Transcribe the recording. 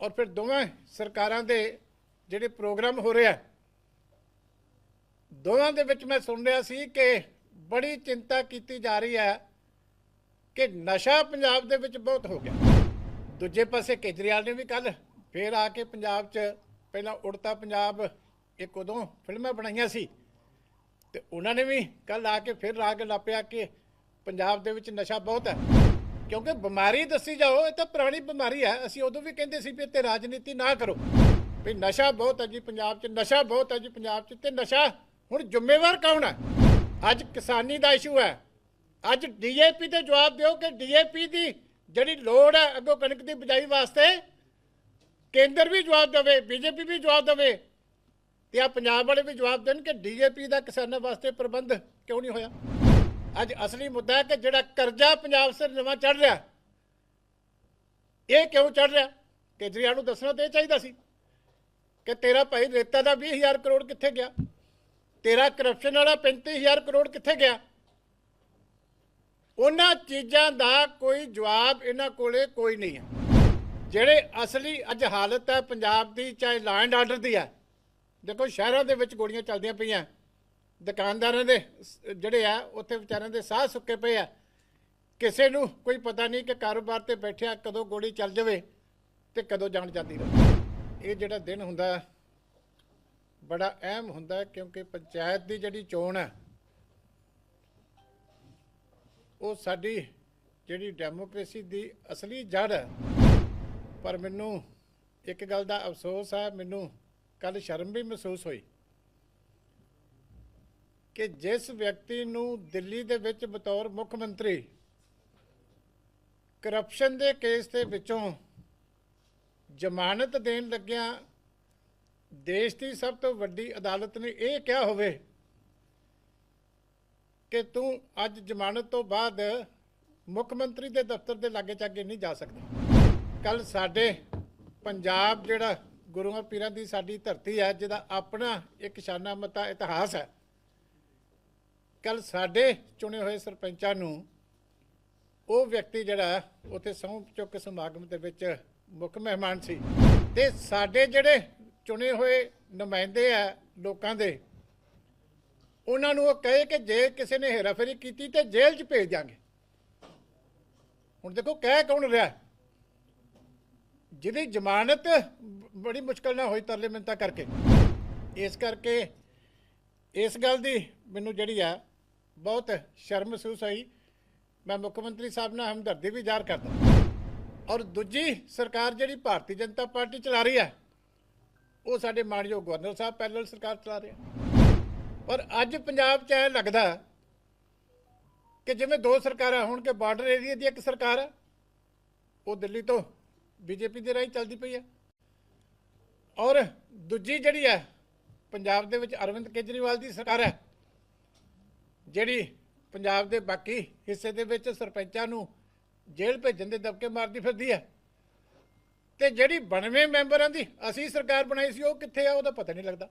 ਔਰ ਫਿਰ ਦੋਵੇਂ ਸਰਕਾਰਾਂ ਦੇ ਜਿਹੜੇ ਪ੍ਰੋਗਰਾਮ ਹੋ ਰਿਹਾ ਦੋਵਾਂ ਦੇ ਵਿੱਚ ਮੈਂ ਸੁਣ ਰਿਹਾ ਸੀ ਕਿ ਬੜੀ ਚਿੰਤਾ ਕੀਤੀ ਜਾ ਰਹੀ ਹੈ ਕਿ ਨਸ਼ਾ ਪੰਜਾਬ ਦੇ ਵਿੱਚ ਬਹੁਤ ਹੋ ਗਿਆ। ਦੂਜੇ ਪਾਸੇ ਕੇਜਰੀਵਾਲ ਨੇ ਵੀ ਕੱਲ ਫੇਰ ਆ ਕੇ ਪੰਜਾਬ 'ਚ ਪਹਿਲਾਂ ਉੜਤਾ ਪੰਜਾਬ ਇੱਕ ਉਦੋਂ ਫਿਲਮਾਂ ਬਣਾਈਆਂ ਸੀ ਤੇ ਉਹਨਾਂ ਨੇ ਵੀ ਕੱਲ ਆ ਕੇ ਫਿਰ ਰਾਗ ਲਾਪਿਆ ਕਿ ਪੰਜਾਬ ਦੇ ਵਿੱਚ ਨਸ਼ਾ ਬਹੁਤ ਹੈ। ਕਿਉਂਕਿ ਬਿਮਾਰੀ ਦੱਸੀ ਜਾਓ, ਇਹ ਤਾਂ ਪੁਰਾਣੀ ਬਿਮਾਰੀ ਹੈ। ਅਸੀਂ ਉਦੋਂ ਵੀ ਕਹਿੰਦੇ ਸੀ ਵੀ ਤੇ ਰਾਜਨੀਤੀ ਨਾ ਕਰੋ। ਵੀ ਨਸ਼ਾ ਬਹੁਤ ਹੈ ਜੀ ਪੰਜਾਬ 'ਚ, ਨਸ਼ਾ ਬਹੁਤ ਹੈ ਜੀ ਪੰਜਾਬ 'ਚ ਤੇ ਨਸ਼ਾ ਹੁਣ ਜ਼ਿੰਮੇਵਾਰ ਕੌਣ ਹੈ? ਅੱਜ ਕਿਸਾਨੀ ਦਾ ਇਸ਼ੂ ਹੈ। ਅੱਜ ਡੀਏਪੀ ਤੇ ਜਵਾਬ ਦਿਓ ਕਿ ਡੀਏਪੀ ਦੀ ਜਿਹੜੀ ਲੋੜ ਹੈ ਅੱਗੋਂ ਕਣਕ ਦੀ ਬਿਜਾਈ ਵਾਸਤੇ, ਕੇਂਦਰ ਵੀ ਜਵਾਬ ਦੇਵੇ, ਬੀਜੇਪੀ ਵੀ ਜਵਾਬ ਦੇਵੇ ਤੇ ਆ ਪੰਜਾਬ ਵਾਲੇ ਵੀ ਜਵਾਬ ਦੇਣ ਕਿ ਡੀਏਪੀ ਦਾ ਕਿਸਾਨਾਂ ਵਾਸਤੇ ਪ੍ਰਬੰਧ ਕਿਉਂ ਨਹੀਂ ਹੋਇਆ? ਅੱਜ ਅਸਲੀ ਮੁੱਦਾ ਹੈ ਕਿ ਜਿਹੜਾ ਕਰਜ਼ਾ ਪੰਜਾਬ ਸਿਰ ਨਵਾਂ ਚੜ ਰਿਹਾ ਇਹ ਕਿਉਂ ਚੜ ਰਿਹਾ? ਕੇਜਰੀਵਾਲ ਨੂੰ ਦੱਸਣਾ ਤੇ ਇਹ ਚਾਹੀਦਾ ਸੀ ਕਿ ਤੇਰਾ ਭਾਈ ਰੇਤਾ ਦਾ 20000 ਕਰੋੜ ਕਿੱਥੇ ਗਿਆ? ਤੇਰਾ ਕਰਪਸ਼ਨ ਵਾਲਾ 35000 ਕਰੋੜ ਕਿੱਥੇ ਗਿਆ? ਉਹਨਾਂ ਚੀਜ਼ਾਂ ਦਾ ਕੋਈ ਜਵਾਬ ਇਹਨਾਂ ਕੋਲੇ ਕੋਈ ਨਹੀਂ ਹੈ। ਜਿਹੜੇ ਅਸਲੀ ਅੱਜ ਹਾਲਤ ਹੈ, ਪੰਜਾਬ ਦੀ, ਚਾਹੇ ਲੈਂਡ ਆਰਡਰ ਦੀ ਹੈ। ਦੇਖੋ, ਸ਼ਹਿਰਾਂ ਦੇ ਵਿੱਚ ਗੋਲੀਆਂ ਚੱਲਦੀਆਂ ਪਈਆਂ। ਦੁਕਾਨਦਾਰਾਂ ਦੇ ਸ- ਜਿਹੜੇ ਆ, ਉੱਥੇ ਵਿਚਾਰਿਆਂ ਦੇ ਸਾਹ ਸੁੱਕੇ ਪਏ ਆ। ਕਿਸੇ ਨੂੰ ਕੋਈ ਪਤਾ ਨਹੀਂ ਕਿ ਕਾਰੋਬਾਰ ਤੇ ਬੈਠਿਆ, ਕਦੋਂ ਗੋਲੀ ਚੱਲ ਜਾਵੇ ਤੇ ਕਦੋਂ ਜਾਣ ਜਾਂਦੀ ਰਹੇ। ਇਹ ਜਿਹੜਾ ਦਿਨ ਹੁੰਦਾ, ਬੜਾ ਅਹਿਮ ਹੁੰਦਾ ਹੈ ਕਿਉਂਕਿ ਪੰਚਾਇਤ ਦੀ ਜਿਹੜੀ ਚੋਣ ਹੈ, ਉਹ ਸਾਡੀ ਜਿਹੜੀ ਡੈਮੋਕ੍ਰੇਸੀ ਦੀ ਅਸਲੀ ਜੜ ਹੈ। ਪਰ ਮੈਨੂੰ ਇੱਕ ਗੱਲ ਦਾ ਅਫਸੋਸ ਹੈ, ਮੈਨੂੰ ਕੱਲ ਸ਼ਰਮ ਵੀ ਮਹਿਸੂਸ ਹੋਈ। ਕਿ ਜਿਸ ਵਿਅਕਤੀ ਨੂੰ ਦਿੱਲੀ ਦੇ ਵਿੱਚ ਬਤੌਰ ਮੁੱਖ ਮੰਤਰੀ ਕਰਪਸ਼ਨ ਦੇ ਕੇਸ ਦੇ ਵਿੱਚੋਂ ਜ਼ਮਾਨਤ ਦੇਣ ਲੱਗਿਆਂ ਦੇਸ਼ ਦੀ ਸਭ ਤੋਂ ਵੱਡੀ ਅਦਾਲਤ ਨੇ ਇਹ ਕਿਹਾ ਹੋਵੇ ਕਿ ਤੂੰ ਅੱਜ ਜ਼ਮਾਨਤ ਤੋਂ ਬਾਅਦ ਮੁੱਖ ਮੰਤਰੀ ਦੇ ਦਫ਼ਤਰ ਦੇ ਲਾਗੇ ਚਾਗੇ ਨਹੀਂ ਜਾ ਸਕਦਾ। ਕੱਲ ਸਾਡੇ ਪੰਜਾਬ ਜਿਹੜਾ ਗੁਰੂਆਂ ਪੀਰਾਂ ਦੀ ਸਾਡੀ ਧਰਤੀ ਹੈ, ਜਿਹਦਾ ਆਪਣਾ ਇੱਕ ਸ਼ਾਨਾ ਮਤਾ ਇਤਿਹਾਸ ਹੈ ਕੱਲ ਸਾਡੇ ਚੁਣੇ ਹੋਏ ਸਰਪੰਚਾਂ ਨੂੰ ਉਹ ਵਿਅਕਤੀ ਜਿਹੜਾ ਉੱਥੇ ਸਹੁੰ ਚੁੱਕ ਸਮਾਗਮ ਦੇ ਵਿੱਚ ਮੁੱਖ ਮਹਿਮਾਨ ਸੀ। ਤੇ ਸਾਡੇ ਜਿਹੜੇ ਚੁਣੇ ਹੋਏ ਨੁਮਾਇੰਦੇ ਆ ਲੋਕਾਂ ਦੇ, ਉਹਨਾਂ ਨੂੰ ਉਹ ਕਹੇ ਕਿ ਜੇ ਕਿਸੇ ਨੇ ਹੇਰਾਫੇਰੀ ਕੀਤੀ ਤੇ ਜੇਲ੍ਹ 'ਚ ਭੇਜ ਦਿਆਂਗੇ। ਹੁਣ ਦੇਖੋ ਕਹਿ ਕੌਣ ਰਿਹਾ? ਜਿਹਦੀ ਜ਼ਮਾਨਤ ਬੜੀ ਮੁਸ਼ਕਲ ਨਾਲ ਹੋਈ ਤਰਲੇ ਮਿੰਤਾ ਕਰਕੇ। ਇਸ ਕਰਕੇ ਇਸ ਗੱਲ ਦੀ ਮੈਨੂੰ ਜਿਹੜੀ ਆ ਬਹੁਤ ਸ਼ਰਮ ਮਹਿਸੂਸ ਹੋਈ। ਮੈਂ ਮੁੱਖ ਮੰਤਰੀ ਸਾਹਿਬ ਨਾਲ ਹਮਦਰਦੀ ਵੀ ਜ਼ਾਹਰ ਕਰਦਾ। ਔਰ ਦੂਜੀ ਸਰਕਾਰ ਜਿਹੜੀ ਭਾਰਤੀ ਜਨਤਾ ਪਾਰਟੀ ਚਲਾ ਰਹੀ ਹੈ, ਉਹ ਸਾਡੇ ਮਾਨਯੋਗ ਗਵਰਨਰ ਸਾਹਿਬ ਪੈਰਲਲ ਸਰਕਾਰ ਚਲਾ ਰਿਹਾ ਪਰ ਅੱਜ ਪੰਜਾਬ 'ਚ ਇਹ ਲੱਗਦਾ ਕਿ ਜਿਵੇਂ ਦੋ ਸਰਕਾਰਾਂ ਹੋਣ ਕਿ ਬਾਰਡਰ ਏਰੀਆ ਦੀ ਇੱਕ ਸਰਕਾਰ ਹੈ, ਉਹ ਦਿੱਲੀ ਤੋਂ ਬੀਜੇਪੀ ਦੇ ਰਾਹੀਂ ਚੱਲਦੀ ਪਈ ਹੈ। ਔਰ ਦੂਜੀ ਜਿਹੜੀ ਹੈ, ਪੰਜਾਬ ਦੇ ਵਿੱਚ ਅਰਵਿੰਦ ਕੇਜਰੀਵਾਲ ਦੀ ਸਰਕਾਰ ਹੈ ਜਿਹੜੀ ਪੰਜਾਬ ਦੇ ਬਾਕੀ ਹਿੱਸੇ ਦੇ ਵਿੱਚ ਸਰਪੰਚਾਂ ਨੂੰ ਜੇਲ੍ਹ ਭੇਜਣ ਦੇ ਦਬਕੇ ਮਾਰਦੀ ਫਿਰਦੀ ਹੈ। ਤੇ ਜਿਹੜੀ 92 ਮੈਂਬਰਾਂ ਦੀ ਅਸੀਂ ਸਰਕਾਰ ਬਣਾਈ ਸੀ, ਉਹ ਕਿੱਥੇ ਆ, ਉਹਦਾ ਪਤਾ ਨਹੀਂ ਲੱਗਦਾ।